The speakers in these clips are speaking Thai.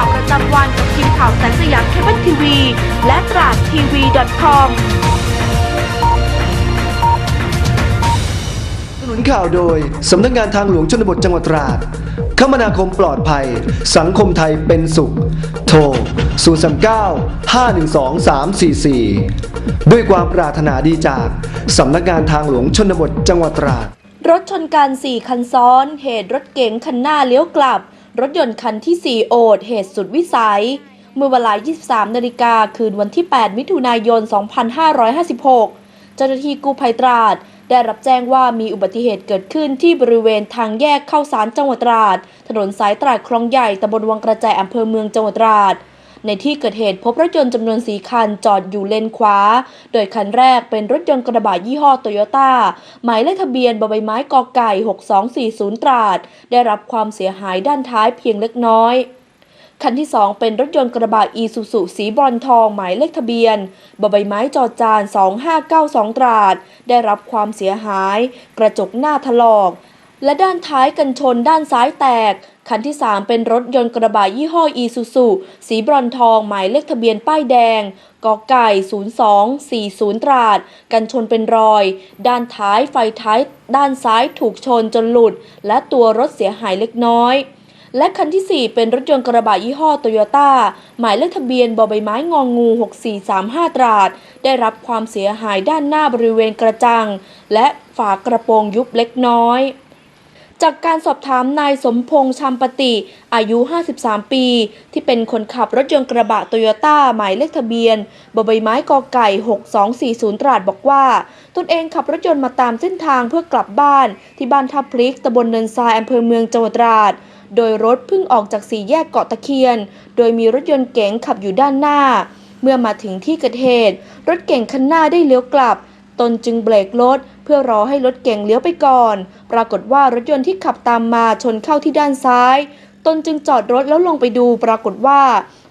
ข่าวประจำวันกับทีมข่าวแสงสยามเคเบิลทีวี และตราดทีวี .com สนุนข่าวโดย สำนักงานทางหลวงชนบทจังหวัดตราด คมนาคมปลอดภัย สังคมไทยเป็นสุข โทร 039 512 344 ด้วยความปรารถนาดีจาก สำนักงานทางหลวงชนบทจังหวัดตราด รถชนกัน4คันซ้อน เหตุรถเก๋งคันหน้าเลี้ยวกลับ รถยนต์คันที่ 4 โอดเหตุสุดวิสัย เมื่อเวลา 23 นาฬิกาคืนวันที่ 8 มิถุนายน 2556 เจ้าหน้าที่กู้ภัยตราด ได้รับแจ้งว่ามีอุบัติเหตุเกิดขึ้นที่บริเวณทางแยกเข้าสารจังหวัดตราด ถนนสายตราดคลองใหญ่ตำบลวังกระแจอำเภอเมืองจังหวัดตราด ในที่เกิดเหตุพบรถยนต์จำนวนสีคันจอดอยู่เลนขวา โดยคันแรกเป็นรถยนต์กระบะยี่ห้อโตโยต้าหมายเลขทะเบียนบใบไม้กอไก่ 6240 ตราด ได้รับความเสียหายด้านท้ายเพียงเล็กน้อยคันที่ 2 เป็นรถยนต์กระบะอีซูซุสีบรอนทองหมายเลขทะเบียนบใบไม้จอจาน 2592 ตราด ได้รับความเสียหาย กระจกหน้าถลอก และด้านท้ายกันชนด้านซ้ายแตก คันที่ 3 เป็นรถยนต์กระบะยี่ห้ออีซูซุสีบรอนทองหมายเลขทะเบียนป้ายแดงกอไก่ 0240 ตราด กันชนเป็นรอย ด้านท้ายไฟท้ายด้านซ้ายถูกชนจนหลุด และตัวรถเสียหายเล็กน้อย และคันที่ 4 เป็นรถยนต์กระบะยี่ห้อโตโยต้าหมายเลขทะเบียนบอใบไม้งองู6435 ตราด ได้รับความเสียหายด้านหน้าบริเวณกระจัง และฝากระโปรงยุบเล็กน้อย จากการสอบถามนายสมพงษ์ชามปติ อายุ 53 ปี ที่เป็นคนขับรถยนต์กระบะโตโยต้าหมายเลขทะเบียนบใบไม้กอไก่ 6240 ตราดบอกว่า ตนเองขับรถยนต์มาตามเส้นทางเพื่อกลับบ้าน ที่บ้านท่าพลิกตำบลเนินทรายอำเภอเมืองจังหวัดตราด โดยรถเพิ่งออกจากสี่แยกเกาะตะเคียน โดยมีรถยนต์เก๋งขับอยู่ด้านหน้า เมื่อมาถึงที่เกิดเหตุ รถเก๋งคันหน้าได้เลี้ยวกลับ ตนจึงเบรกรถ พื่อรอให้รถเก๋งเลี้ยวไปก่อน ปรากฏว่ารถยนต์ที่ขับตามมาชนเข้าที่ด้านซ้าย ตนจึงจอดรถแล้วลงไปดู ปรากฏว่า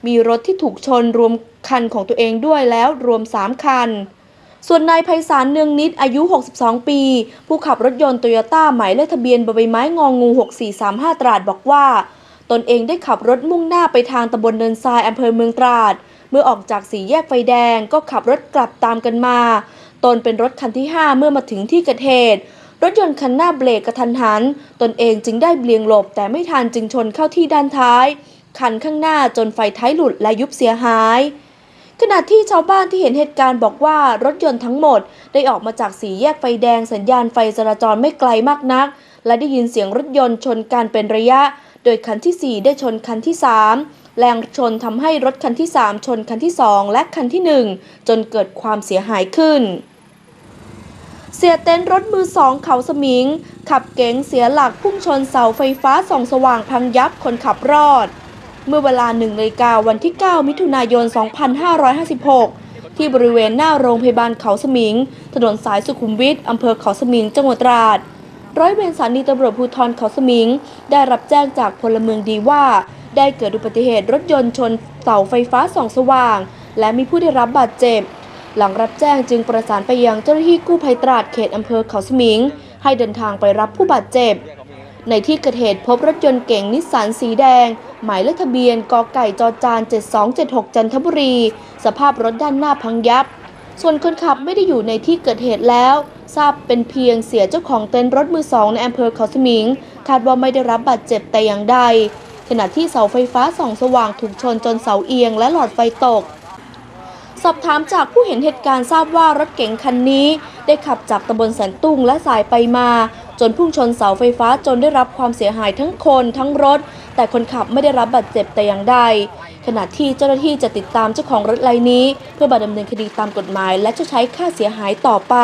มีรถที่ถูกชนรวมคันของตัวเองด้วยแล้วรวม 3 คัน ส่วนนายไพศาลเนืองนิดอายุ 62 ปี ผู้ขับรถยนต์โตโยต้าหมายเลขทะเบียนบใบไม้งองู6435 ตราดบอกว่า ตนเองได้ขับรถมุ่งหน้าไปทางตำบลเนินทรายอำเภอเมืองตราด เมื่อออกจากสี่แยกไฟแดงก็ขับรถกลับตามกันมา ตนเป็นรถคันที่ 5 เมื่อมาถึงที่เกิดเหตุรถยนต์คันหน้าเบรกกระทันหัน ตนเองจึงได้เบี่ยงหลบแต่ไม่ทันจึงชนเข้าที่ด้านท้าย คันข้างหน้าจนไฟท้ายหลุดและยุบเสียหาย ขณะที่ชาวบ้านที่เห็นเหตุการณ์บอกว่ารถยนต์ทั้งหมด ได้ออกมาจากสี่แยกไฟแดงสัญญาณไฟจราจรไม่ไกลมากนัก และได้ยินเสียงรถยนต์ชนกันเป็นระยะ โดยคันที่ 4 ได้ชนคันที่ 3 แรงชนทำให้รถคันที่ 3 ชนคันที่ 2 และคันที่ 1 จนเกิดความเสียหายขึ้น เสียเต็นท์รถมือสองเขาสมิง ขับเก๋งเสียหลักพุ่งชนเสาไฟฟ้าส่องสว่างพังยับคนขับรอด เมื่อเวลาหนึ่งนาฬิกาวันที่ 9 มิถุนายน 2556ที่บริเวณหน้าโรงพยาบาลเขาสมิง ถนนสายสุขุมวิทอำเภอเขาสมิง จังหวัดตราด ร้อยเวรสถานีตำรวจภูธรเขาสมิง ได้รับแจ้งจากพลเมืองดีว่า ได้เกิดอุบัติเหตุรถยนต์ชนเสาไฟฟ้าส่องสว่าง และมีผู้ได้รับบาดเจ็บ หลังรับแจ้งจึงประสานไปยังเจ้าหน้าที่กู้ภัยตราดเขตอำเภอเขาสมิง ให้เดินทางไปรับผู้บาดเจ็บ ในที่เกิดเหตุพบรถยนต์เก๋งนิสสันสีแดง หมายเลขทะเบียนกไก่จจาน 7276 จันทบุรี สภาพรถด้านหน้าพังยับ ส่วนคนขับไม่ได้อยู่ในที่เกิดเหตุแล้วทราบเป็นเพียงเสียเจ้าของเต็นท์รถมือสองในอำเภอเขาสมิง คาดว่าไม่ได้รับบาดเจ็บแต่อย่างใด ขณะที่เสาไฟฟ้าส่องสว่างถูกชนจนเสาเอียงและหลอดไฟตก สอบถามจากผู้เห็นเหตุการณ์ทราบว่ารถเก๋งคันนี้ ได้ขับจากตำบลแสนตุ้งและสายไปมา จนพุ่งชนเสาไฟฟ้าจนได้รับความเสียหายทั้งคนทั้งรถ แต่คนขับไม่ได้รับบาดเจ็บแต่อย่างใด ขณะที่เจ้าหน้าที่จะติดตามเจ้าของรถรายนี้ เพื่อบัดำเนินคดีตามกฎหมาย และจะใช้ค่าเสียหายต่อไป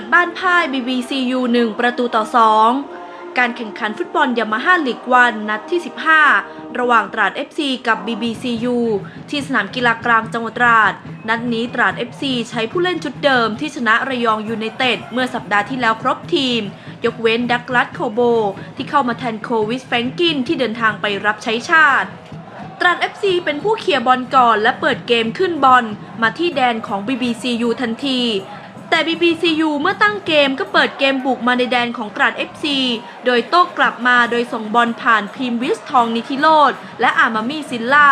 ด FC เปิดบ้านพ่าย BBCU 1 ประตูต่อ 2 การแข่งขันฟุตบอลยามาฮ่าลีกวันนัดที่ 15 ระหว่างตราด FC กับ BBCU ที่สนามกีฬากลางจังหวัดตราด นัดนี้ตราด FC ใช้ผู้เล่นชุดเดิมที่ชนะระยองยูไนเต็ดเมื่อสัปดาห์ที่แล้วครบทีม ยกเว้นดักลัสโคโบ ที่เข้ามาแทนโควิสแฟงกินที่เดินทางไปรับใช้ชาติตราด FC เป็นผู้เคลียร์บอลก่อนและเปิดเกมขึ้นบอลมาที่แดนของ BBCU ทันที แต่ BBCU เมื่อตั้งเกมก็เปิดเกมบุกมาในแดนของตราด FC โดยโต้กลับมาโดยส่งบอลผ่านพิมวิสทองนิธิโรธและอามามีซิลล่า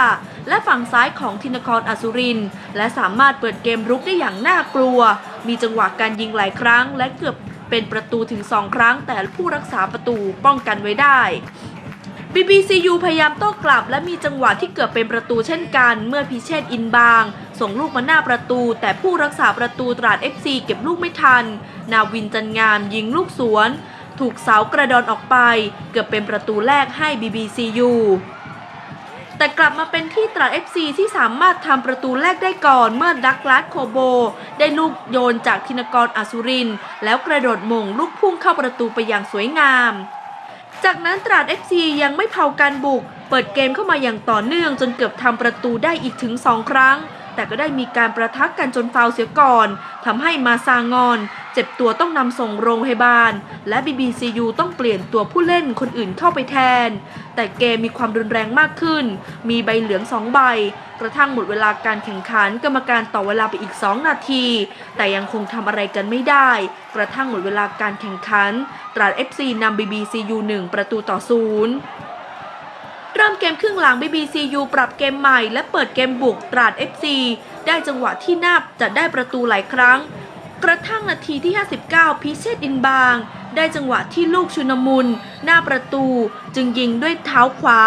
และฝั่งซ้ายของธินกรอสุริน และสามารถเปิดเกมรุกได้อย่างน่ากลัว มีจังหวะการยิงหลายครั้ง และเกือบเป็นประตูถึง 2 ครั้ง แต่ผู้รักษาประตูป้องกันไว้ได้ BBCU พยายามโต้กลับและมีจังหวะที่เกือบเป็นประตูเช่นกัน เมื่อพิเชษอินบาง ส่งลูกมาหน้าประตู แต่ผู้รักษาประตูตราด FC เก็บลูกไม่ทัน นาวินจันงามยิงลูกสวน ถูกเสากระดอนออกไป เกือบเป็นประตูแรกให้ BBCU แต่กลับมาเป็นที่ตราด FC ที่สามารถทำประตูแรกได้ก่อนเมื่อดักลาสโคโบ ได้ลูกโยนจากธินกรอสุริน แล้วกระโดดมงลูกพุ่งเข้าประตูไปอย่างสวยงาม จากนั้นตราด FC ยังไม่เผาการบุก เปิดเกมเข้ามาอย่างต่อเนื่องจนเกือบทำประตูได้อีกถึง 2 ครั้ง แต่ก็ได้มีการประทักกันจนฟาวเสียก่อนทำให้มาซางอน เจ็บตัวต้องนำส่งโรงพยาบาล และ BBCU ต้องเปลี่ยนตัวผู้เล่นคนอื่นเข้าไปแทน แต่เกมมีความรุนแรงมากขึ้น มีใบเหลือง2ใบ กระทั่งหมดเวลาการแข่งขันกรรมการต่อเวลาไปอีก 2 นาที แต่ยังคงทำอะไรกันไม่ได้ กระทั่งหมดเวลาการแข่งขัน ตราด FC นำ BBCU 1 ประตูต่อศูนย์ เริ่มเกมครึ่งหลัง BBCU ปรับเกมใหม่และเปิดเกมบุกตราด FC ได้จังหวะที่นาบจะได้ประตูหลายครั้ง กระทั่งนาทีที่ 59 พิเชษอินบาง ได้จังหวะที่ลูกชุนมุน หน้าประตูจึงยิงด้วยเท้าขวา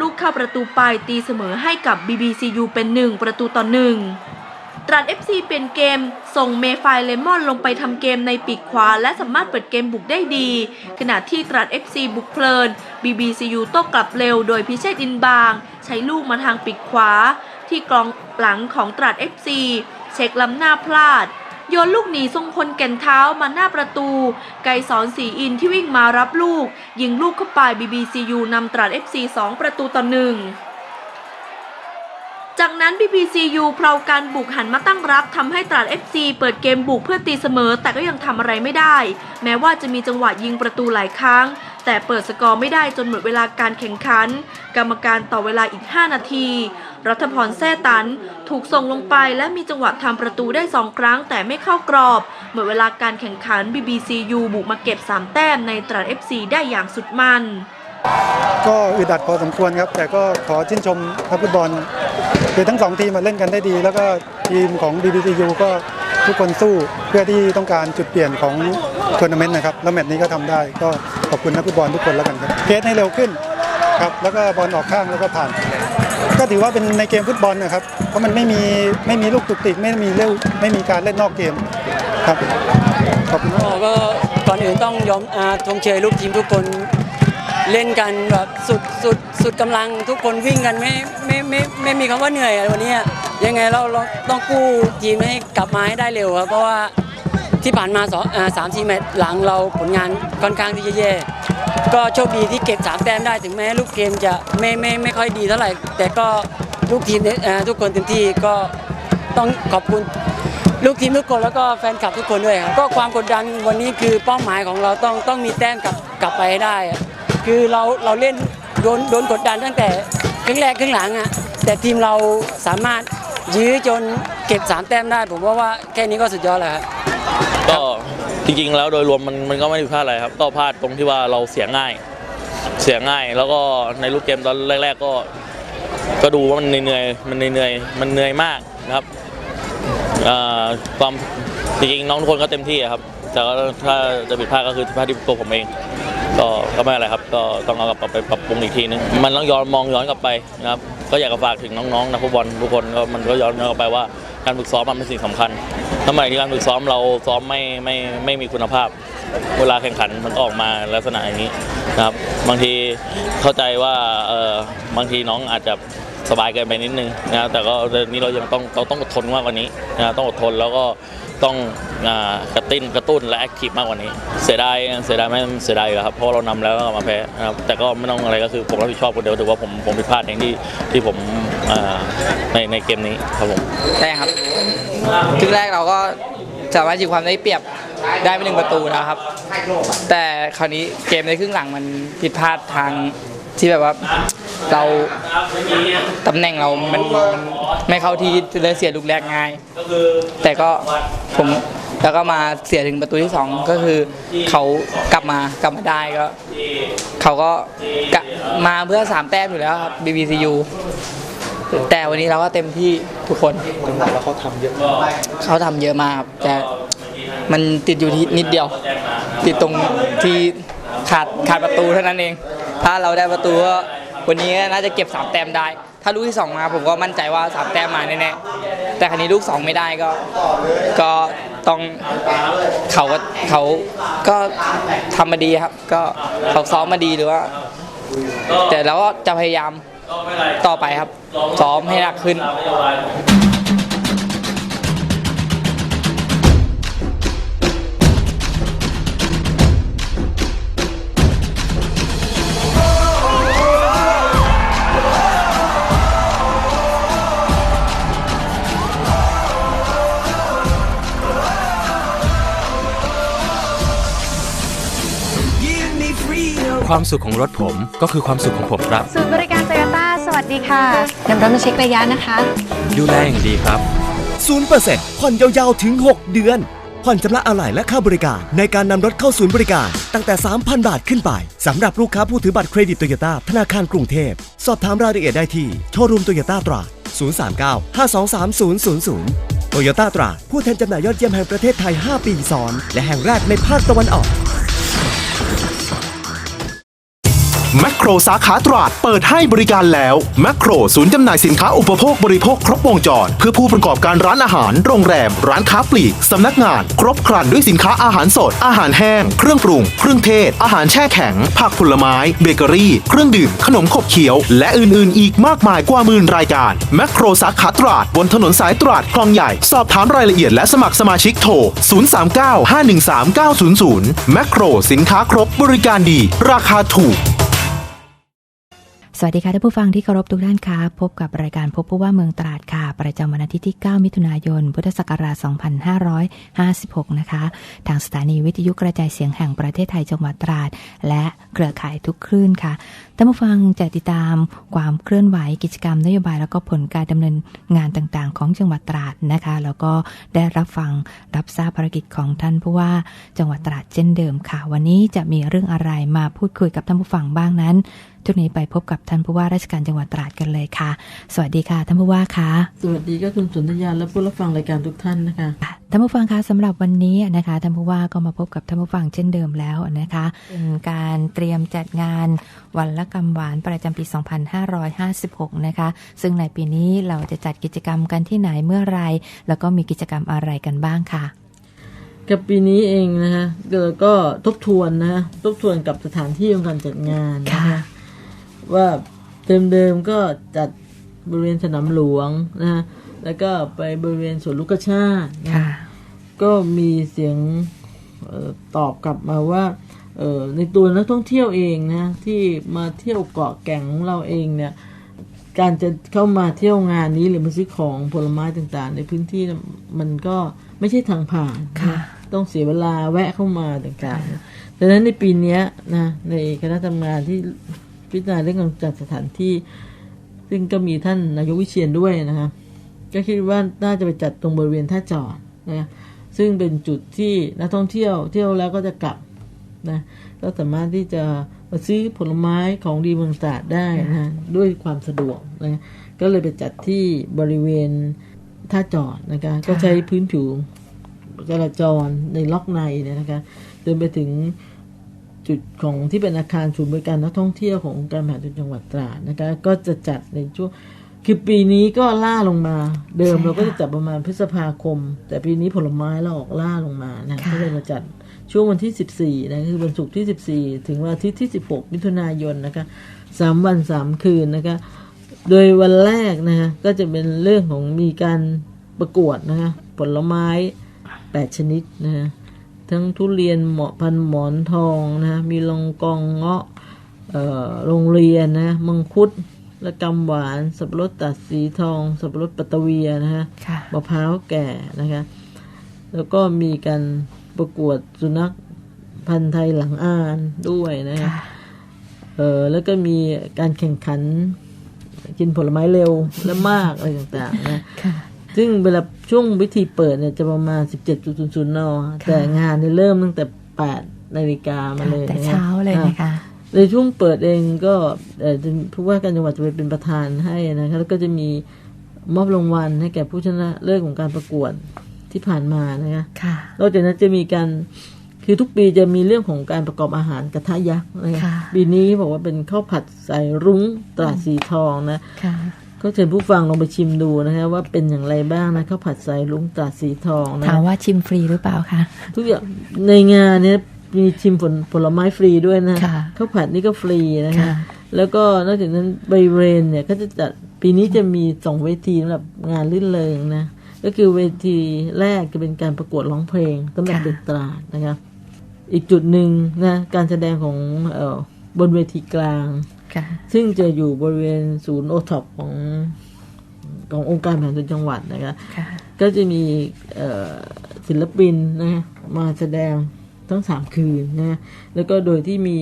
ลูกเข้าประตูไปตีเสมอให้กับ BBCU เป็น 1 ประตูต่อ1 ตราด FC เปลี่ยนเกม ส่งเมฟายเลมอนลงไปทำเกมในปีกขวา และสามารถเปิดเกมบุกได้ดี ขณะที่ตราด FC บุกเพลิน BBCU โต้กลับเร็วโดยพิเชษอินบาง ใช้ลูกมาทางปีกขวา ที่กองหลังของตราด FC เช็คล้ำหน้าพลาดโยนลูกหนีทรงพลแก่นเท้ามาหน้าประตู ไกรสอนสีอินที่วิ่งมารับลูก ยิงลูกเข้าไป BBCU นำตราด FC 2 ประตูต่อหนึ่ง จากนั้น BBCU เพลาการบุกหันมาตั้งรับทำให้ตราด FC เปิดเกมบุกเพื่อตีเสมอ แต่ก็ยังทำอะไรไม่ได้ แม้ว่าจะมีจังหวะยิงประตูหลายครั้ง แต่เปิดสกอร์ไม่ได้จนหมดเวลาการแข่งขัน กรรมการต่อเวลาอีก 5 นาที รัฐพรแซ่ตัน ถูกส่งลงไปและมีจังหวะทำประตูได้ 2 ครั้งแต่ไม่เข้ากรอบหมดเวลาการแข่งขัน BBCU บุกมาเก็บ 3 แต้มในตราด FC ได้อย่างสุดมัน ก็อึดอัดพอสมควรครับ แต่ก็ขอชื่นชมนักฟุตบอลคือทั้งสองทีมมาเล่นกันได้ดี แล้วก็ทีมของ BBCU ก็ทุกคนสู้เพื่อที่ต้องการจุดเปลี่ยนของทัวร์นาเมนต์นะครับ แล้วแมตช์นี้ก็ทำได้ ก็ขอบคุณนักฟุตบอลทุกคนแล้วกันครับเพสให้เร็วขึ้นครับแล้วก็บอลออกข้างแล้วก็ผ่าน ก็ถือว่าเป็นในเกมฟุตบอลนะครับ เพราะมันไม่มีไม่มีลูกตุกติกไม่มีเร็วไม่มีการเล่นนอกเกมครับขอบคุณก็ก่อนอื่นต้องยอมอาชมเชยลูกทีมทุกคน เล่นกันแบบสุดสุดสุดกำลังทุกคนวิ่งกันไม่ไม่ไม่ไม่มีคำว่าเหนื่อยอะวันนี้อะยังไงเราเราต้องกู้ทีมให้กลับมาให้ได้เร็วครับเพราะว่าที่ผ่านมาสองอ่าสามทีแมตช์หลังเราผลงานค่อนข้างที่จะแย่ก็โชคดีที่เก็บสามแต้มได้ถึงแม้ลูกเกมจะไม่ไม่ไม่ค่อยดีเท่าไหร่ แต่ก็ลูกทีมเอ่อทุกคนเต็มที่ก็ต้องขอบคุณลูกทีมทุกคนแล้วก็แฟนคลับทุกคนด้วยครับก็ความกดดันวันนี้คือเป้าหมายของเราต้องต้องมีแต้มกลับกลับไปให้ได้อะ คือเราเราเล่นโดนโดนกดดันตั้งแต่ครึ่งแรกครึ่งหลังอะแต่ทีมเราสามารถยื้อจนเก็บสามแต้มได้ ผมว่าว่าแค่นี้ก็สุดยอดแล้วครับก็จริงๆ แล้วโดยรวมมันมันก็ไม่ได้ผิดพลาดอะไรครับ ก็พลาดตรงที่ว่าเราเสียง่าย เสียง่ายแล้วก็ในรูปเกมตอนแรก ๆ ก็ ก็ดูว่ามันเหนื่อยๆมันเหนื่อยๆมันเหนื่อยมากนะครับอ่าความจริงๆน้องทุกคนก็เต็มที่ครับ แต่ก็ถ้าจะผิดพลาดก็คือผิดพลาดที่ตัวผมเอง ก็ก็ไม่อะไรครับ ก็ต้องเอากลับไปปรับปรุงอีกทีนึง มันต้องย้อนมองย้อนกลับไปนะครับ ก็อยากจะฝากถึงน้องๆนักฟุตบอลทุกคนก็มันก็ย้อนกลับไปว่าการฝึกซ้อมมันเป็นสิ่งสำคัญทำไมที่การฝึกซ้อมเราซ้อมไม่ไม่ไม่มีคุณภาพ เวลาแข่งขันมันก็ออกมาลักษณะอย่างนี้นะครับ บางทีเข้าใจว่าเออบางทีน้องอาจจะสบายเกินไปนิดนึงนะแต่ก็เดืองนี้เรายังต้องเราต้องอดทนมากกว่านี้นะต้องอดทนแล้วก็ ต้องอกระตุ้นกระตุ้นและแอคทีฟมากกว่านี้ เสียดายเสียดายไหม่เสียดายอยู่แล้วครับเพราะเรานำแล้วก็มาแพ้นะครับแต่ก็ไม่ต้องอะไรก็คือผมรับผิดชอบคนเดียวถือว่าผมผมผิดพลาดเองที่ที่ผมในในเกมนี้ครับผมได้ครับครึ่งแรกเราก็สามารถยิงความได้เปรียบได้ไปหนึ่งประตูแล้วครับ แต่คราวนี้เกมในครึ่งหลังมันผิดพลาดทาง ที่แบบว่าเราตำแหน่งเรามันมันไม่เข้าที่เลยเสียลูกแรกง่าย แต่ก็ผมแล้วก็มาเสียถึงประตูที่สองก็คือเขากลับมากลับมาได้ก็เขาก็กะมาเพื่อสามแต้มอยู่แล้วครับ BBCU แต่วันนี้เราก็เต็มที่ทุกคนจังหวะแล้วเขาทำเยอะมากเขาทำเยอะมากครับแต่มันติดอยู่ที่นิดเดียว ติดตรงที่ขาดขาดประตูเท่านั้นเอง ถ้าเราได้ประตูก็วันนี้น่าจะเก็บสามแต้มได้ ถ้าลูกที่สองมาผมก็มั่นใจว่าสามแต้มมาแน่ๆแต่ครั้นี้ลูกสองไม่ได้ก็ ก็ต้องเขาก็เขาก็ทำมาดีครับ ก็เขาซ้อมมาดีหรือว่า แต่เราก็จะพยายามต่อไปครับ ซ้อมให้หนักขึ้น ความสุขของรถผมก็คือความสุขของผมครับ ศูนย์บริการโตโยต้าสวัสดีค่ะนำรถมาเช็คระยะนะคะ ดูแลอย่างดีครับ 0%ผ่อนยาวๆ ถึง 6 เดือน ผ่อนชำระอะไหล่และค่าบริการ ในการนำรถเข้าศูนย์บริการ ตั้งแต่ 3,000 บาทขึ้นไปสำหรับลูกค้าผู้ถือบัตรเครดิตโตโยต้าธนาคารกรุงเทพ สอบถามรายละเอียดได้ที่โชว์รูมโตโยต้าตราด039 523 000โตโยต้าตราดผู้แทนจำหน่ายยอดเยี่ยมแห่งประเทศไทย 5 ปีซ้อน และแห่งแรกในภาคตะวันออก แมคโครสาขาตราดเปิดให้บริการแล้วแมคโครศูนย์จำหน่ายสินค้าอุปโภคบริโภคครบวงจร เพื่อผู้ประกอบการร้านอาหาร โรงแรม ร้านค้าปลีก สำนักงาน ครบครันด้วยสินค้าอาหารสด อาหารแห้ง เครื่องปรุง เครื่องเทศ อาหารแช่แข็ง ผักผลไม้ เบเกอรี่ เครื่องดื่ม ขนมขบเคี้ยว และอื่นๆ อีกมากมายกว่าหมื่นรายการแมคโครสาขาตราดบนถนนสายตราดคลองใหญ่ สอบถามรายละเอียดและสมัครสมาชิกโทร 039 513 900แมคโครสินค้าครบ บริการดี ราคาถูก สวัสดีค่ะท่านผู้ฟังที่เคารพทุกท่านค่ะ พบกับรายการพบผู้ว่าเมืองตราดค่ะ ประจำวันอาทิตย์ที่ 9 มิถุนายน พุทธศักราช 2556 นะคะ ทางสถานีวิทยุกระจายเสียงแห่งประเทศไทยจังหวัดตราด และเครือข่ายทุกคลื่นค่ะ ท่านผู้ฟังจะติดตามความเคลื่อนไหวกิจกรรมนโยบาย แล้วก็ผลการดำเนินงานต่างๆ ของจังหวัดตราดนะคะ แล้วก็ได้รับฟังรับทราบภารกิจของท่านผู้ว่าจังหวัดตราดเช่นเดิมค่ะ วันนี้จะมีเรื่องอะไรมาพูดคุยกับท่านผู้ฟังบ้างนั้นทุกนี้ไปพบกับท่านผู้ว่าราชการจังหวัดตราดกันเลยค่ะ สวัสดีค่ะท่านผู้ว่าค่ะ สวัสดีก็คุณสุนทรยาและผู้รับฟังรายการทุกท่านนะคะ ท่านผู้ฟังคะสำหรับวันนี้นะคะท่านผู้ว่าก็มาพบกับท่านผู้ฟังเช่นเดิมแล้วนะคะเป็นการเตรียมจัดงานวันละกำหวานประจำปี 2556 นะคะ ซึ่งในปีนี้เราจะจัดกิจกรรมกันที่ไหนเมื่อไรแล้วก็มีกิจกรรมอะไรกันบ้างค่ะ กับปีนี้เองนะคะเราก็ทบทวนนะคะทบทวนกับสถานที่ของการจัดงานนะคะว่าเดิมๆก็จัดบริเวณสนามหลวงนะคะ แล้วก็ไปบริเวณสวนลูกชาตินะค่ะก็มีเสียงเออตอบกลับมาว่าเออในตัวนักท่องเที่ยวเองนะที่มาเที่ยวเกาะแก่งของเราเองเนี่ยการจะเข้ามาเที่ยวงานนี้หรือมาซื้อของผลไม้ต่างๆ ในพื้นที่น่ะมันก็ไม่ใช่ทางผ่านค่ะนะต้องเสียเวลาแวะเข้ามาต่างๆดังนั้นในปีเนี้ยนะในคณะทำงานที่พิจารณาเรื่องการจัดสถานที่ ซึ่งก็มีท่านนายกวิเชียนด้วยนะคะ ก็คิดว่าน่าจะไปจัดตรงบริเวณท่าจอดนะซึ่งเป็นจุดที่นักท่องเที่ยวเที่ยวแล้วก็จะกลับนะก็สามารถที่จะมาซื้อผลไม้ของดีเมืองตราดได้นะด้วยความสะดวกนะก็เลยไปจัดที่บริเวณท่าจอดนะคะก็ใช้พื้นผิวจราจรในล็อกในเนี่ยนะคะจนไปถึงจุดของที่เป็นอาคารศูนย์บริการนักท่องเที่ยวขององค์การมหาจุจังหวัดตราดนะคะก็จะจัดในช่วง คือปีนี้ก็ล่าลงมา เดิมใช่ค่ะเราก็จะจัดประมาณพฤษภาคม แต่ปีนี้ผลไม้เราออกล่าลงมานะค่ะก็เลยมาจัดช่วงวันที่ 14 นะคือวันศุกร์ที่ 14 ถึงวันอาทิตย์ที่ 16 มิถุนายนนะคะสามวันสามคืนนะคะ โดยวันแรกนะคะก็จะเป็นเรื่องของมีการประกวดนะคะผลไม้ 8 ชนิดนะฮะทั้งทุเรียนเหมาะพันหมอนทองนะมีลองกองเงาะเอ่อโรงเรียนนะมังคุด และกำหวาน สับปะรดตัดสีทอง สับปะรดปัตตะเวียนะฮะค่ะ มะพร้าวแก่นะคะ แล้วก็มีการประกวดสุนัขพันธุ์ไทยหลังอ่านด้วยนะคะเออแล้วก็มีการแข่งขัน กินผลไม้เร็วและมาก อะไรต่างๆนะ ค่ะ ซึ่งเวลาช่วงวิธีเปิดเนี่ยจะประมาณ 17.00นแต่งานเนี่ยเริ่มตั้งแต่ 8 นาฬิกามาเลยแต่นะเช้าเลยนะคะ ในช่วงเปิดเองก็เอ่อจะผู้ว่าการจังหวัดจะไปเป็นประธานให้นะคะแล้วก็จะมีมอบรางวัลให้แก่ผู้ชนะเลิศของการประกวดที่ผ่านมานะคะค่ะนอกจากนั้นจะมีการคือทุกปีจะมีเรื่องของการประกอบอาหารกระทะยักษ์นะคะค่ะปีนี้บอกว่าเป็นข้าวผัดใส่รุ้งตราสีทองนะค่ะก็เชิญผู้ฟังลองไปชิมดูนะคะว่าเป็นอย่างไรบ้างนะข้าวผัดใส่รุ้งตราสีทองนะถามว่าชิมฟรีหรือเปล่าคะทุกอย่างในงานเนี้ย มีชิมผลผลไม้ฟรีด้วยนะค่ะข้าวผัดนี่ก็ฟรีนะคะค่ะแล้วก็นอกจากนั้นใบเรนเนี่ยก็จะจัดปีนี้จะมีสองเวทีสำหรับงานลื่นเริงนะก็คือเวทีแรกจะเป็นการประกวดร้องเพลงสำหรับเด็กตราดนะคะอีกจุดหนึ่งนะการแสดงของเอ่อบนเวทีกลางค่ะซึ่งจะอยู่บริเวณศูนย์โอท็อปของขององค์การแผนส่วนจังหวัดนะคะค่ะก็จะมีเอ่อศิลปินนะฮะมาแสดง ทั้งสามคืนนะฮะแล้วก็โดยที่มี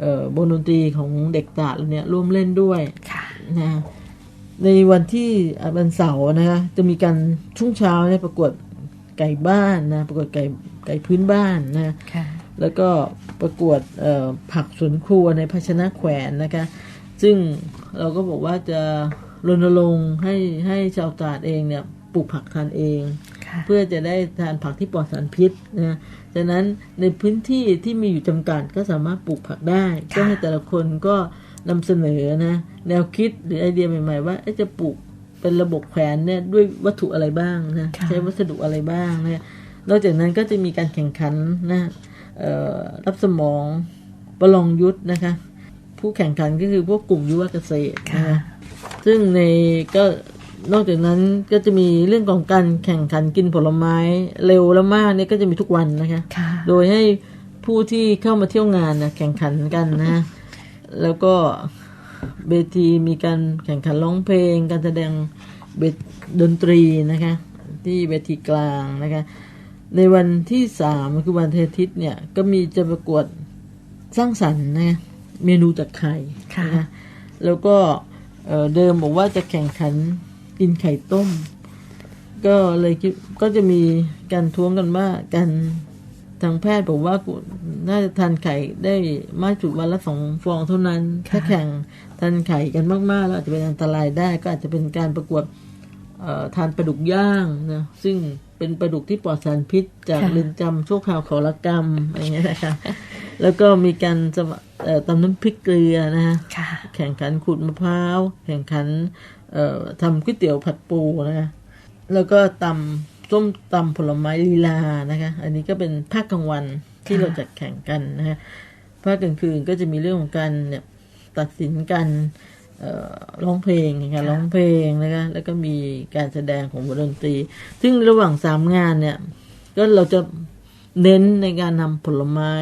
เอ่อบนดนตรีของเด็กตราดเนี่ยร่วมเล่นด้วยค่ะนะฮะในวันที่อะวันเสาร์นะคะจะมีการช่วงเช้าเนี่ยประกวดไก่บ้านนะประกวดไก่ไก่พื้นบ้านนะค่ะแล้วก็ประกวดเอ่อผักสวนครัวในภาชนะแขวนนะคะ ซึ่งเราก็บอกว่าจะรณรงค์ให้ให้ชาวตราดเองเนี่ยปลูกผักทานเองค่ะ เพื่อจะได้ทานผักที่ปลอดสารพิษนะดังนั้นในพื้นที่ที่มีอยู่จำกัดก็สามารถปลูกผักได้ก็ให้แต่ละคนก็นำเสนอนะแนวคิดหรือไอเดียใหม่ ๆ ว่าเอ๊ะจะปลูกเป็นระบบแขวนเนี่ยด้วยวัตถุอะไรบ้างนะค่ะใช้วัสดุอะไรบ้างนะนอกจากนั้นก็จะมีการแข่งขันนะเอ่อรับสมองประลองยุทธนะคะ ผู้แข่งขันก็คือพวกกลุ่มยุวเกษตรนะคะซึ่งในก็ นอกจากนั้นก็จะมีเรื่องของการแข่งขันกินผลไม้เร็วและมากเนี่ยก็จะมีทุกวันนะคะค่ะโดยให้ผู้ที่เข้ามาเที่ยวงานนะแข่งขันกันนะ แล้วก็เวทีมีการแข่งขันร้องเพลง การแสดงเวทดนตรีนะคะ ที่เวทีกลางนะคะ ในวันที่สามคือวันอาทิตย์เนี่ยก็มีจะประกวดสร้างสรรค์นะเมนูจากไข่ค่ะนะคะแล้วก็เอ่อเดิมบอกว่าจะแข่งขัน กินไข่ต้ม ก็เลยคิดก็จะมีการท้วงกันว่าการทางแพทย์บอกว่ากูน่าจะทานไข่ได้มากสุดวันละสองฟองเท่านั้น ถ้าแข่งทานไข่กันมากๆแล้วอาจจะเป็นอันตรายได้ ก็อาจจะเป็นการประกวดเอ่อทานปลาดุกย่างนะซึ่งเป็นปลาดุกที่ปลอดสารพิษ จากค่ะเรือนจำชั่วคราวขอรกรรมอะไรอย่างเงี้ยนะคะแล้วก็มีการสมเอ่อตำน้ำพริกเกลือนะฮะค่ะแข่งขันขูดมะพร้าว แข่งขัน เอ่อทำก๋วยเตี๋ยวผัดปูนะคะแล้วก็ตำส้มตำผลไม้ลีลานะคะ อันนี้ก็เป็นภาคกลางวันที่เราจัดแข่งกันนะคะภาคกลางคืนก็จะมีเรื่องของการเนี่ยตัดสินกันร้องเพลงนะคะร้องเพลงนะคะแล้วก็มีการแสดงของวงดนตรี ซึ่งระหว่างสามงานเนี่ย ก็เราจะเน้นในการนำผลไม้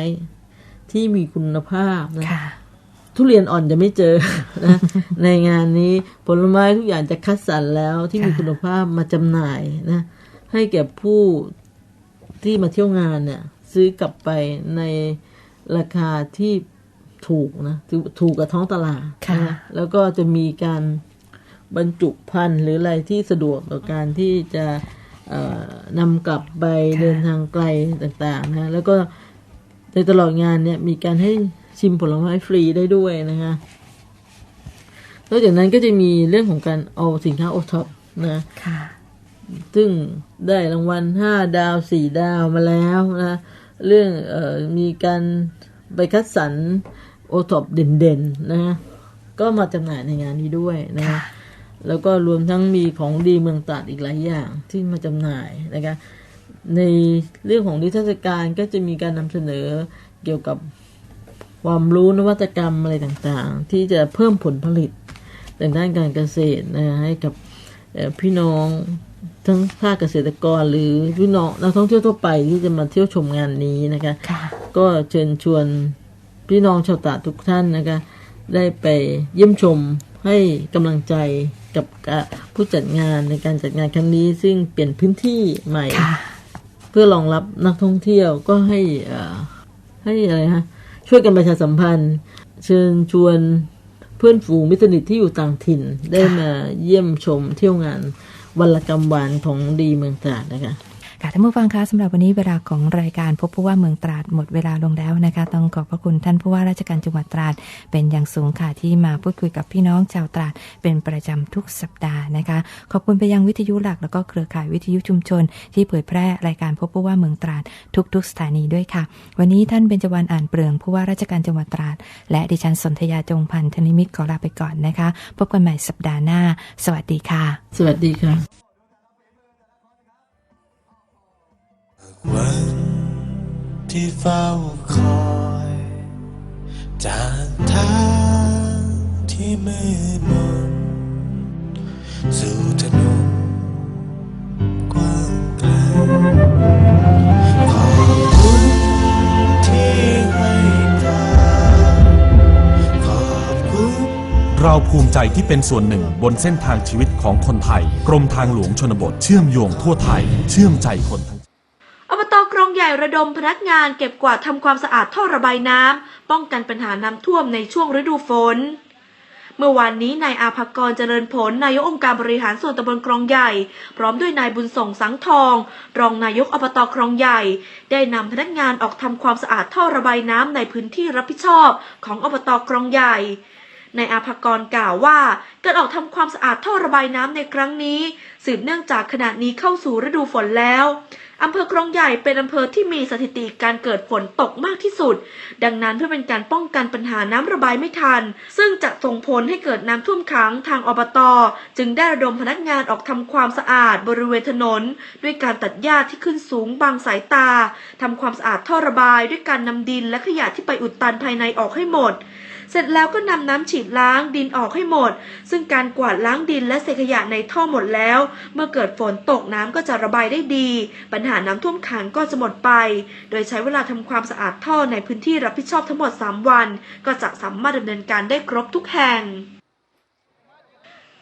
ที่มีคุณภาพนะค่ะ ทุเรียนอ่อนจะไม่เจอนะในงานนี้ผลไม้ทุกอย่างจะคัดสรรแล้วที่มีค่ะคุณภาพมาจำหน่ายนะให้แก่ผู้ที่มาเที่ยวงานเนี่ย ซื้อกลับไปในราคาที่ถูกนะถูกถูกกับท้องตลาดค่ะนะแล้วก็จะมีการบรรจุพันธุ์หรืออะไรที่สะดวกต่อการที่จะเอ่อนำกลับไปเดินทางไกลต่างๆนะแล้วก็ในตลอดงานเนี่ยมีการให้ ชิมผลไม้ฟรีได้ด้วยนะคะนอกจากนั้นก็จะมีเรื่องของการเอาสินค้าโอท็อปนะค่ะซึ่งได้รางวัลห้าดาวสี่ดาวมาแล้วนะเรื่องเอ่อมีการไปคัดสรรโอท็อปเด่นๆนะฮะก็มาจำหน่ายในงานนี้ด้วยนะฮะแล้วก็รวมทั้งมีของดีเมืองตราดอีกหลายอย่างที่มาจำหน่ายนะคะในเรื่องของนิทรรศการก็จะมีการนำเสนอเกี่ยวกับ ความรู้นวัตกรรมอะไรต่างๆ ที่จะเพิ่มผลผลิตในด้านการเกษตรนะให้กับเอ่อพี่น้องทั้งภาคเกษตรกรหรือพี่น้องนักท่องเที่ยวทั่วไปที่จะมาเที่ยวชมงานนี้นะคะค่ะก็เชิญชวนพี่น้องชาวตราดทุกท่านนะคะได้ไปเยี่ยมชมให้กำลังใจกับผู้จัดงานในการจัดงานครั้งนี้ ซึ่งเปลี่ยนพื้นที่ใหม่ค่ะเพื่อรองรับนักท่องเที่ยวก็ให้เอ่อให้อะไรฮะ ช่วยกันประชาสัมพันธ์ เชิญชวนเพื่อนฝูงมิตรสนิทที่อยู่ต่างถิ่น ได้มาเยี่ยมชมเที่ยวงานวันละกรรมวานของดีเมืองตราดนะคะ ค่ะท่านผู้ฟังคะสำหรับวันนี้เวลาของรายการพบผู้ว่าเมืองตราดหมดเวลาลงแล้วนะคะ ต้องขอบพระคุณท่านผู้ว่าราชการจังหวัดตราดเป็นอย่างสูงค่ะที่มาพูดคุยกับพี่น้องชาวตราดเป็นประจำทุกสัปดาห์นะคะ ขอบคุณไปยังวิทยุหลักแล้วก็เครือข่ายวิทยุชุมชน ที่เผยแพร่รายการพบผู้ว่าเมืองตราดทุก ๆ สถานีด้วยค่ะ วันนี้ท่านเบญจวรรณอ่านเปลืองผู้ว่าราชการจังหวัดตราดและดิฉันสนธยาจงพันธนิมิตขอลาไปก่อนนะคะ พบกันใหม่สัปดาห์หน้า สวัสดีค่ะ สวัสดีค่ะ วันที่เฝ้าคอย จากทางที่มืดมนสู่ถนนกว้างไกลขอบคุณที่ให้ทางขอบคุณเราภูมิใจที่เป็นส่วนหนึ่งบนเส้นทางชีวิตของคนไทย กรมทางหลวงชนบทเชื่อมโยงทั่วไทย เชื่อมใจคนทั้ง อบตครองใหญ่ระดมพนักงานเก็บกวาดทำความสะอาดท่อระบายน้ำป้องกันปัญหาน้ำท่วมในช่วงฤดูฝน เมื่อวานนี้นายอาภากรเจริญผลนายกองค์การบริหารส่วนตำบลครองใหญ่ พร้อมด้วยนายบุญส่งสังทอง รองนายกอบตครองใหญ่ ได้นำพนักงานออกทำความสะอาดท่อระบายน้ำในพื้นที่รับผิดชอบของอบตครองใหญ่นายอาภากรกล่าวว่า การออกทำความสะอาดท่อระบายน้ำในครั้งนี้ สืบเนื่องจากขณะนี้เข้าสู่ฤดูฝนแล้ว อำเภอครองใหญ่เป็นอำเภอที่มีสถิติการเกิดฝนตกมากที่สุด ดังนั้นเพื่อเป็นการป้องกันปัญหาน้ำระบายไม่ทัน ซึ่งจะส่งผลให้เกิดน้ำท่วมขังทางอบต จึงได้ระดมพนักงานออกทำความสะอาดบริเวณถนน ด้วยการตัดหญ้าที่ขึ้นสูงบางสายตาทำความสะอาดท่อระบายด้วยการนำดินและขยะที่ไปอุดตันภายในออกให้หมด เสร็จแล้วก็นำน้ำฉีดล้างดินออกให้หมด ซึ่งการกวาดล้างดินและเศษขยะในท่อหมดแล้ว เมื่อเกิดฝนตกน้ำก็จะระบายได้ดี ปัญหาน้ำท่วมขังก็จะหมดไป โดยใช้เวลาทำความสะอาดท่อในพื้นที่รับผิดชอบทั้งหมด 3 วัน ก็จะสามารถดำเนินการได้ครบทุกแห่ง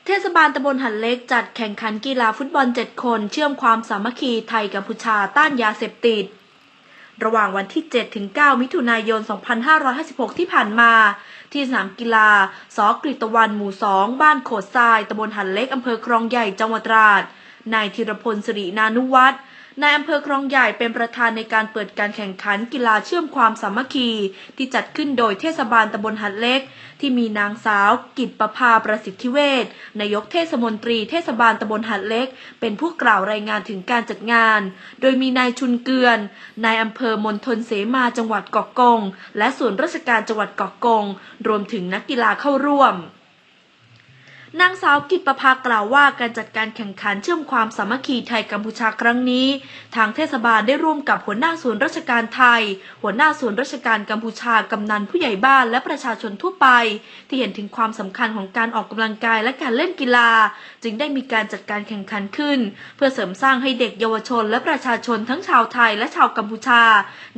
เทศบาลตำบลหันเล็กจัดแข่งขันกีฬาฟุตบอล 7 คน เชื่อมความสามัคคีไทยกัมพูชาต้านยาเสพติด ระหว่างวันที่ 7-9 มิถุนายน 2556 ที่ผ่านมา ที่สนามกีฬาสอกฤตวันหมู่ 2 บ้านโขดทรายตำบลหันเล็กอำเภอครองใหญ่จังหวัดตราดนายธีรพลสิรินานุวัฒน์ นายอำเภอครองใหญ่เป็นประธานในการเปิดการแข่งขันกีฬาเชื่อมความสามัคคี ที่จัดขึ้นโดยเทศบาลตำบลหันเล็ก ที่มีนางสาว กิตประภาประสิทธิเวชนายกเทศมนตรีเทศบาลตำบลหันเล็ก เป็นผู้กล่าวรายงานถึงการจัดงาน โดยมีนายชุนเกือนนายอำเภอมณฑลเสมาจังหวัดเกาะกง และส่วนราชการจังหวัดเกาะกง รวมถึงนักกีฬาเข้าร่วม นางสาวกิตประภากล่าวว่าการจัดการแข่งขันเชื่อมความสามัคคีไทยกัมพูชาครั้งนี้ ทางเทศบาลได้ร่วมกับหัวหน้าส่วนราชการไทย หัวหน้าส่วนราชการกัมพูชากำนันผู้ใหญ่บ้านและประชาชนทั่วไป ที่เห็นถึงความสำคัญของการออกกำลังกายและการเล่นกีฬา จึงได้มีการจัดการแข่งขันขึ้น เพื่อเสริมสร้างให้เด็กเยาวชน และประชาชนทั้งชาวไทยและชาวกัมพูชา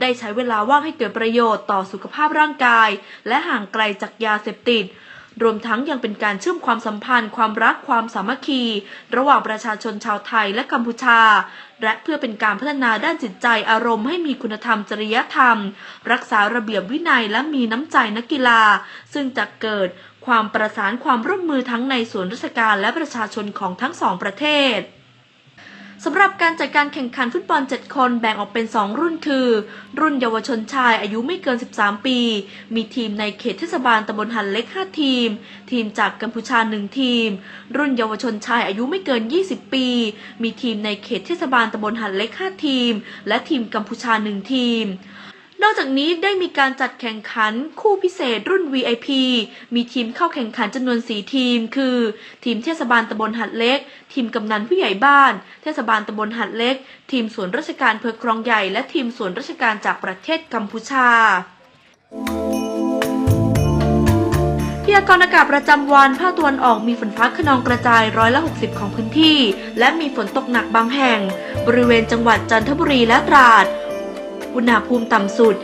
ได้ใช้เวลาว่างให้เกิดประโยชน์ต่อสุขภาพร่างกาย และห่างไกลจากยาเสพติด รวมทั้งยังเป็นการเชื่อมความสัมพันธ์ ความรักความสามัคคี ระหว่างประชาชนชาวไทยและกัมพูชา และเพื่อเป็นการพัฒนาด้านจิตใจอารมณ์ให้มีคุณธรรมจริยธรรม รักษาระเบียบวินัยและมีน้ำใจนักกีฬา ซึ่งจะเกิดความประสานความร่วมมือทั้งในส่วนราชการและประชาชนของทั้งสองประเทศ สำหรับการจัดการแข่งขันฟุตบอล 7 คนแบ่งออกเป็น 2 รุ่นคือ รุ่นเยาวชนชายอายุไม่เกิน 13 ปี มีทีมในเขตเทศบาลตำบลหันเล็ก 5 ทีม ทีมจากกัมพูชา 1 ทีม รุ่นเยาวชนชายอายุไม่เกิน 20 ปี มีทีมในเขตเทศบาลตำบลหันเล็ก 5 ทีม และทีมกัมพูชา 1 ทีม นอกจากนี้ได้มีการจัดแข่งขันคู่พิเศษรุ่น VIP มีทีมเข้าแข่งขันจำนวน 4 ทีม คือ ทีมเทศบาลตำบลหัดเล็ก ทีมกำนันผู้ใหญ่บ้าน เทศบาลตำบลหัดเล็ก ทีมส่วนราชการอำเภอครองใหญ่ และทีมส่วนราชการจากประเทศกัมพูชาพยากรณ์อากาศประจำวันภาคตะวันออกมีฝนฟ้าขนองกระจายร้อยละ60 ของพื้นที่ และมีฝนตกหนักบางแห่ง บริเวณจังหวัดจันทบุรีและตราด อุณหภูมิต่ำสุด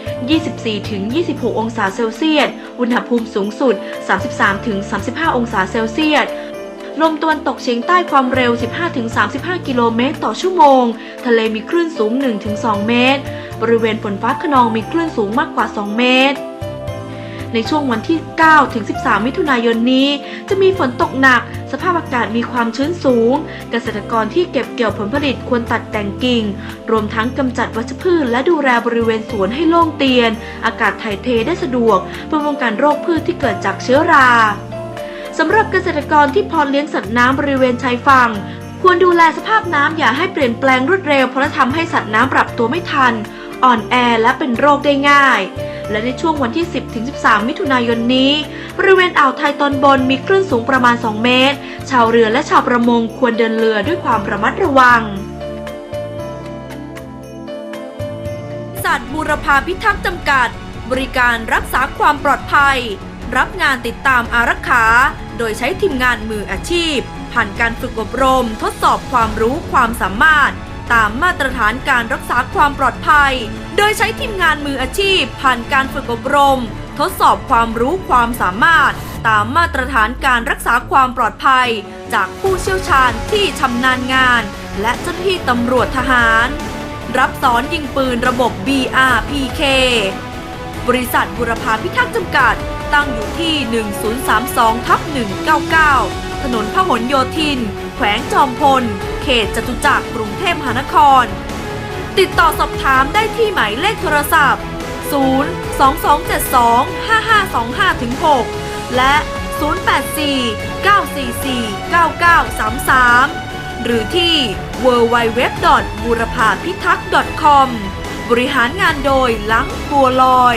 24-26 องศาเซลเซียส อุณหภูมิสูงสุด 33-35 องศาเซลเซียสลมตะวันตกเฉียงใต้ความเร็ว 15-35 กิโลเมตรต่อชั่วโมง ทะเลมีคลื่นสูง 1-2 เมตร บริเวณฝนฟ้าขนองมีคลื่นสูงมากกว่า 2 เมตร ในช่วงวันที่ 9 ถึง 13 มิถุนายนนี้ จะมีฝนตกหนัก สภาพอากาศมีความชื้นสูง เกษตรกรที่เก็บเกี่ยวผลผลิตควรตัดแต่งกิ่ง รวมทั้งกำจัดวัชพืช และดูแลบริเวณสวนให้โล่งเตียน อากาศถ่ายเทได้สะดวกเพื่อป้องกันโรคพืชที่เกิดจากเชื้อราสำหรับเกษตรกรที่พาะเลี้ยงสัตว์น้ำบริเวณชายฝั่งควรดูแลสภาพน้ำอย่าให้เปลี่ยนแปลงรวดเร็วเพราะจะทำให้สัตว์น้ำปรับตัวไม่ทัน อ่อนแอและเป็นโรคได้ง่าย และในช่วงวันที่ 10ถึง13 มิถุนายนนี้ บริเวณอ่าวไทยตอนบนมีคลื่นสูงประมาณ 2 เมตร ชาวเรือและชาวประมงควรเดินเรือด้วยความระมัดระวังสัตว์บูรพาพิทักษ์จำกัด บริการรักษาความปลอดภัย รับงานติดตามอารักขา โดยใช้ทีมงานมืออาชีพ ผ่านการฝึกอบรม ทดสอบความรู้ความสามารถ ตามมาตรฐานการรักษาความปลอดภัย โดยใช้ทีมงานมืออาชีพ ผ่านการฝึกอบรม ทดสอบความรู้ความสามารถ ตามมาตรฐานการรักษาความปลอดภัย จากผู้เชี่ยวชาญที่ชำนาญงาน และเจ้าหน้าที่ตำรวจทหาร รับสอนยิงปืนระบบ BRPK บริษัทบุรพาพิทักษ์จำกัด ตั้งอยู่ที่ 1032ทับ199 ถนนพหลโยธิน แขวงจอมพล เขตจตุจักรกรุงเทพมหานคร ติดต่อสอบถามได้ที่หมายเลขโทรศัพท์ 0 2272 5525 6 และ 084 944 9933 หรือที่ www. บุรพาพิทักษ์ .com บริหารงานโดยลังบัวลอย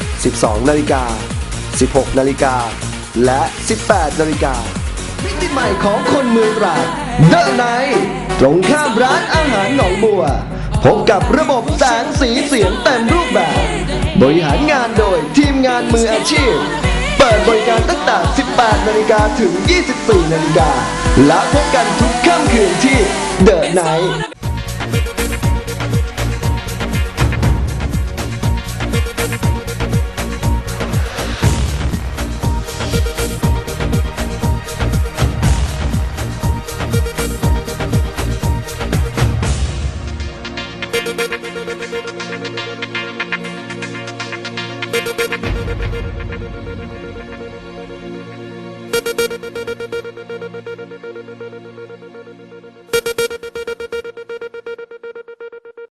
12 นาฬิกา 16 นาฬิกา และ 18 นาฬิกามิติใหม่ของคนเมืองตราดเดอะไนตรงข้ามร้านอาหารหนองบัว พบกับระบบแสงสีเสียงเต็มรูปแบบ บริหารงานโดยทีมงานมืออาชีพ เปิดบริการตั้งแต่ 18 นาฬิกาถึง 24 นาฬิกา และพบกันทุกค่ำคืนที่เดอะไน